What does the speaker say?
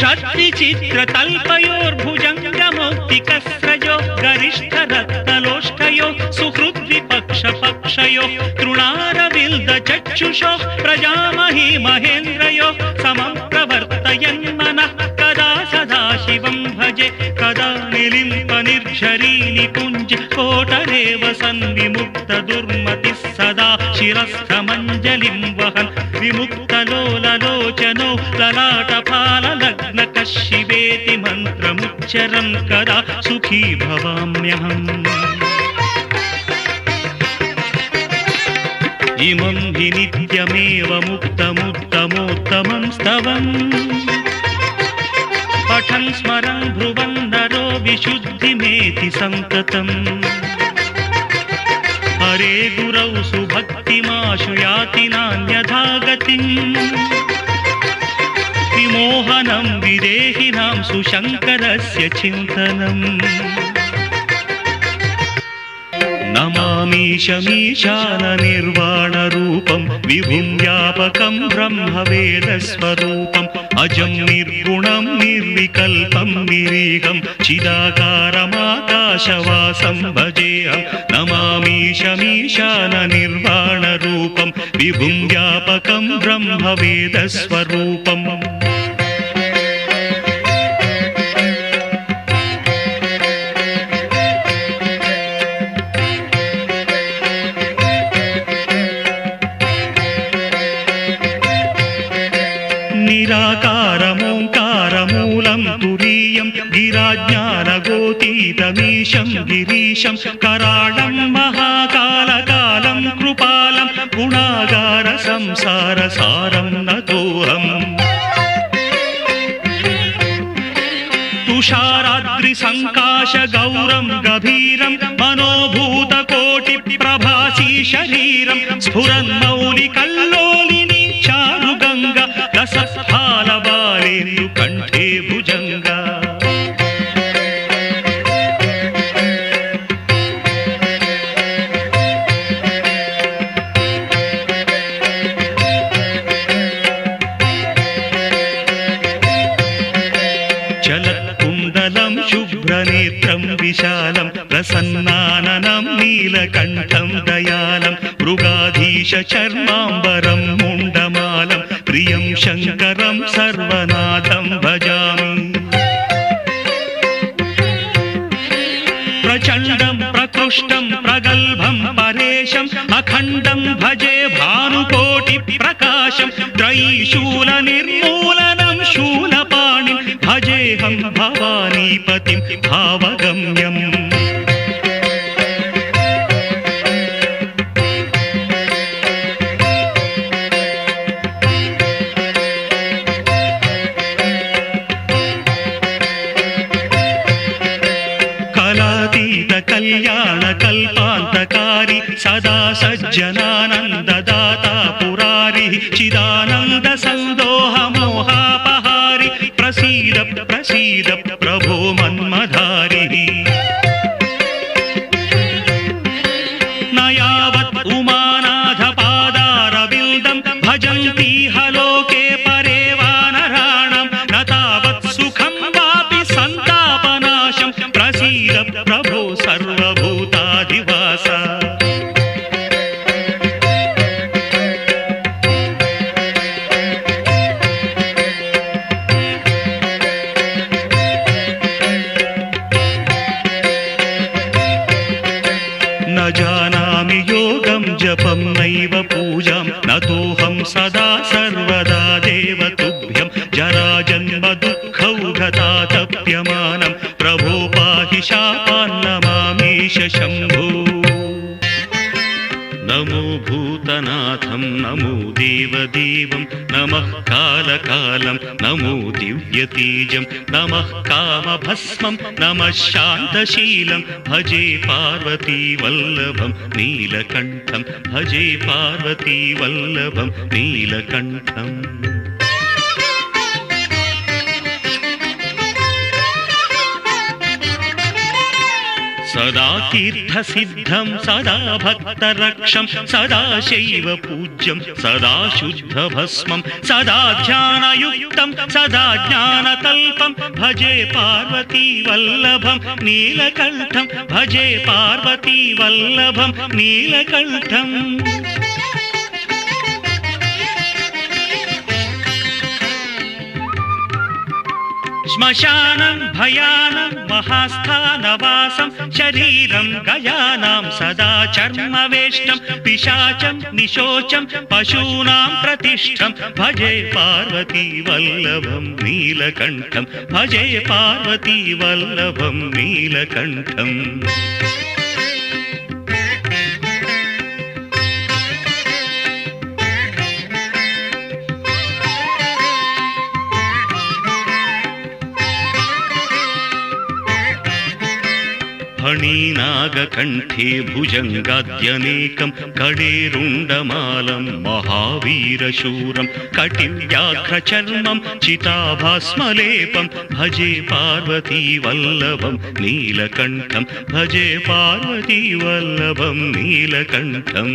विचित्रतल्पयोर्भुजङ्गमौक्तिकस्रजो गरिष्ठरत्नलोष्टयो सुहृद्विपक्षपक्षयो तृणारविल्दचक्षुषो प्रजामही महेन्द्रयो समं प्रवर्तयन् मनः कदा सदा शिवं भजे कदा निलिम्पनिर्झरी निकुञ्ज కోటరేవ సన్విముక్త దుర్మతి సదా శిరస్థమంజలిం వహన్. విముక్తలోలలోచనో లలాటపాలగ్న కశివేతి మంత్రముచ్చరం కదా సుఖీ భవామ్యహం. ఇమం హి నిత్యమేవ ముక్తముత్తమోత్తమం స్తవం. పఠం స్మరం భ్రువన్న विशुद्धिमेति सन्ततम् हरे गुरौ सुभक्तिमाशु याति नान्यथा गतिम् विमोहनं विदेहिनां सुशङ्करस्य चिन्तनम् नमामीशमीशाननिर्वाणरूपं विभुं व्यापकं ब्रह्मवेदस्वरूपम् అజం నిర్గుణం నిర్వికల్పం నిరీగం చిదాకారమాకాశవాసం భజేయం నమామీశమీశాన నిర్వాణ రూపం విభుం వ్యాపకం బ్రహ్మవేదస్వరూపం. గిరిపురీయం గిరాజ్ఞానగోతీతమీశం గిరీశం కరాళం మహాకాలకాలం కృపాలం గుణాగార సంసార సారం నతోహం తుషారాద్రి సంకాశ గౌరం గభీరం మనోభూత కోటి ప్రభాసి శరీరం స్ఫురన్మౌలి కల్లోలిని చారుగంగ రసఫాల బాలేందు నేత్రం విశాలం ప్రసన్నాననం నీలకంఠం దయాలం మృగాధీశ చర్మాంబరం ముండమాలం ప్రియం శంకరం సర్వనాథం భజామి. ప్రచండం ప్రకృష్టం ప్రగల్భం పరేశం అఖండం భజే భానుకోటి ప్రకాశం త్రైశూల నిర్మూలన शूलपाणिं भजेऽहं भवानीपतिं भावगम्यम् कलातीत कल्याण कल्पान्तकारी सदा सज्जनानन्ददाता पुरारि चिदानन्द जपं नैव पूजां नतोऽहं सदा सर्वदा देव तुभ्यं जराजन्म दुःखौघतातप्यमानं प्रभो पाहि शापान्नमामीश దివ్యరూపం నమో దేవదేవం నమ కాలకాలం నమో దివ్యతేజం నమ కామభస్మం నమ శాంతశీలం భజే పార్వతీ వల్లభం నీలకంఠం భజే పార్వతీ వల్లభం నీలకంఠం సదా భక్తరక్షం సదా శైవ పూజ్యం సదా శుద్ధ భస్మం సదా ధ్యానయుక్తం సదా జ్ఞానకల్పం భజే పార్వతీ వల్లభం నీలకంఠం భజే పార్వతీ వల్లభం శ్మశానం భయానం మహాస్థానవాసం శరీరం గయానాం సదా చర్మవేష్టం పిశాచం నిశోచం పశూనాం ప్రతిష్టం. భజే పార్వతీ వల్లభం నీలకంఠం. భజే పార్వతీ వల్లభం నీలకంఠం. फणीनागकण्ठे भुजङ्गाद्यनेकं कडेरुण्डमालं महावीरशूरं कटिव्याघ्रचर्मं चिताभास्मलेपं भजे पार्वतीवल्लभं नीलकण्ठं भजे पार्वतीवल्लभं नीलकण्ठम्